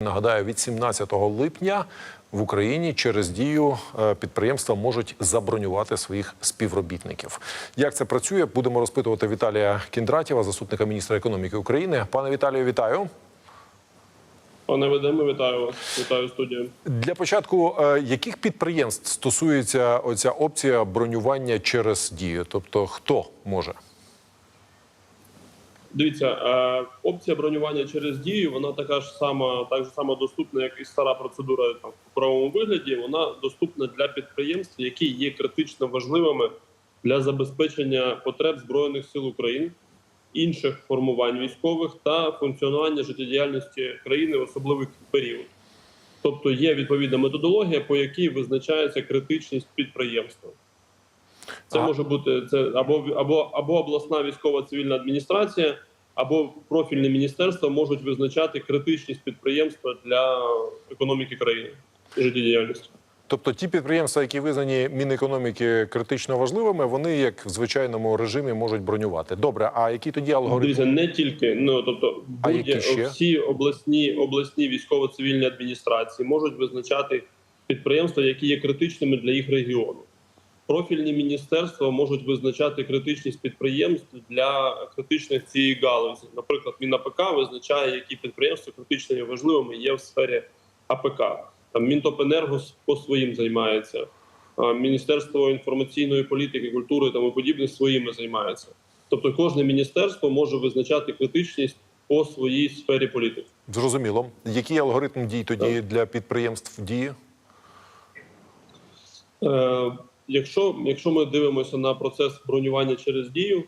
Нагадаю, від 17 липня в Україні через дію е, підприємства можуть забронювати своїх співробітників. Як це працює, будемо розпитувати Віталія Кіндратєва, заступника міністра економіки України. Пане Віталію, вітаю. Пане Ведеме, вітаю вас. Вітаю студію. Для початку, е, яких підприємств стосується оця опція бронювання через дію? Тобто, хто може? Дивіться, е, опція бронювання через дію, вона така ж сама, так же само доступна, як і стара процедура там в правовому вигляді. Вона доступна для підприємств, які є критично важливими для забезпечення потреб збройних сил України, інших формувань військових та функціонування життєдіяльності країни в особливий період. Тобто є відповідна методологія, по якій визначається критичність підприємства. Це А- може бути це або або або обласна військова цивільна адміністрація, або профільне міністерство можуть визначати критичність підприємства для економіки країни і життєдіяльності. Тобто, ті підприємства, які визнані Мінекономіки критично важливими, вони як в звичайному режимі можуть бронювати. Добре, а які тоді алгоритми? Дивіться, не тільки ну тобто будь які всі обласні обласні військово-цивільні адміністрації можуть визначати підприємства, які є критичними для їх регіону. Профільні міністерства можуть визначати критичність підприємств для критичних цієї галузі. Наприклад, МінАПК визначає, які підприємства критично і важливими є в сфері АПК. Там Мінтопенерго по своїм займається, Міністерство інформаційної політики, культури тому подібне своїми займається. Тобто, кожне міністерство може визначати критичність по своїй сфері політики. Зрозуміло. Який алгоритм дій тоді для підприємств діє? Е, якщо, якщо ми дивимося на процес бронювання через дію,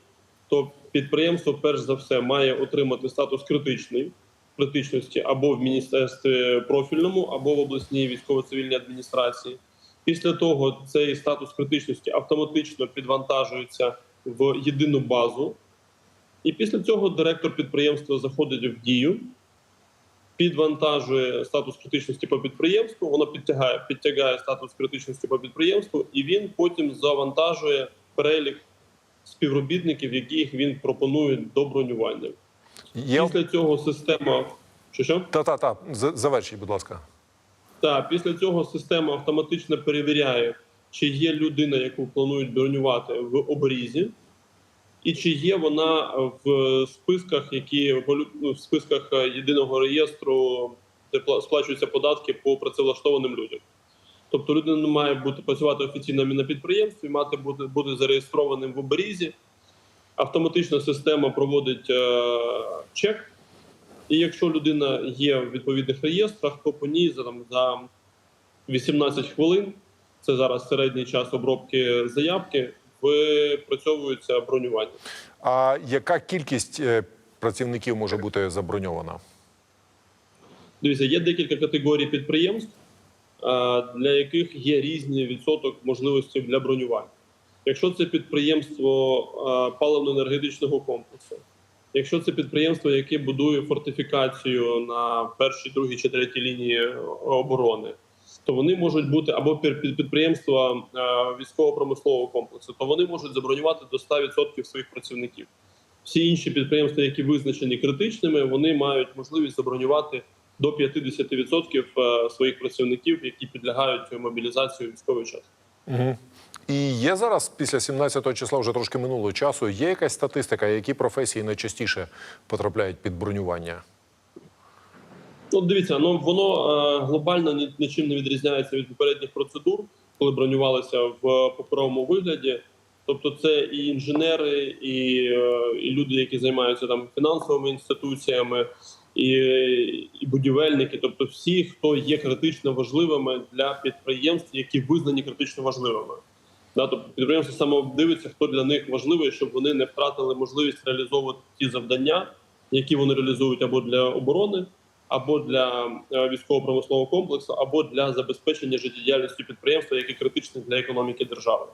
то підприємство перш за все має отримати статус критичний критичності або в міністерстві профільному, або в обласній військово-цивільній адміністрації. Після того цей статус критичності автоматично підвантажується в єдину базу, і після цього директор підприємства заходить в дію, підвантажує статус критичності по підприємству, воно підтягає, підтягає статус критичності по підприємству, і він потім завантажує перелік співробітників, яких він пропонує до бронювання. Є Після цього система що що? та та та завершіть, будь ласка. Так, після цього система автоматично перевіряє, чи є людина, яку планують бронювати в обрізі, і чи є вона в списках, які ну, в списках е, єдиного реєстру, де сплачуються податки по працевлаштованим людям. Тобто людина має бути працювати офіційно на підприємстві, мати бути, бути зареєстрованим в оберізі. Автоматична система проводить е, чек. І якщо людина є в відповідних реєстрах, то по ній за, там, за 18 хвилин, це зараз середній час обробки заявки, випрацьовується бронювання. А яка кількість е, працівників може бути заброньована? Дивіться, є декілька категорій підприємств, для яких є різний відсоток можливості для бронювання. Якщо це підприємство паливно-енергетичного комплексу, якщо це підприємство, яке будує фортифікацію на першій, другій чи третій лінії оборони, то вони можуть бути або під- під- підприємства е, військово-промислового комплексу, то вони можуть забронювати до 100% своїх працівників. Всі інші підприємства, які визначені критичними, вони мають можливість забронювати до 50% е, своїх працівників, які підлягають мобілізації у військовий час. Угу. І є зараз після 17 числа вже трошки минулого часу. Є якась статистика, які професії найчастіше потрапляють під бронювання? Ну, дивіться, ну воно е, глобально нічим не відрізняється від попередніх процедур, коли бронювалися в паперовому вигляді. Тобто, це і інженери, і, е, і люди, які займаються там фінансовими інституціями, і, і будівельники, тобто всі, хто є критично важливими для підприємств, які визнані критично важливими. Да, тобто підприємство саме дивиться, хто для них важливий, щоб вони не втратили можливість реалізовувати ті завдання, які вони реалізують або для оборони, або для е, військово-промислового комплексу, або для забезпечення життєдіяльності підприємства, які критичні для економіки держави.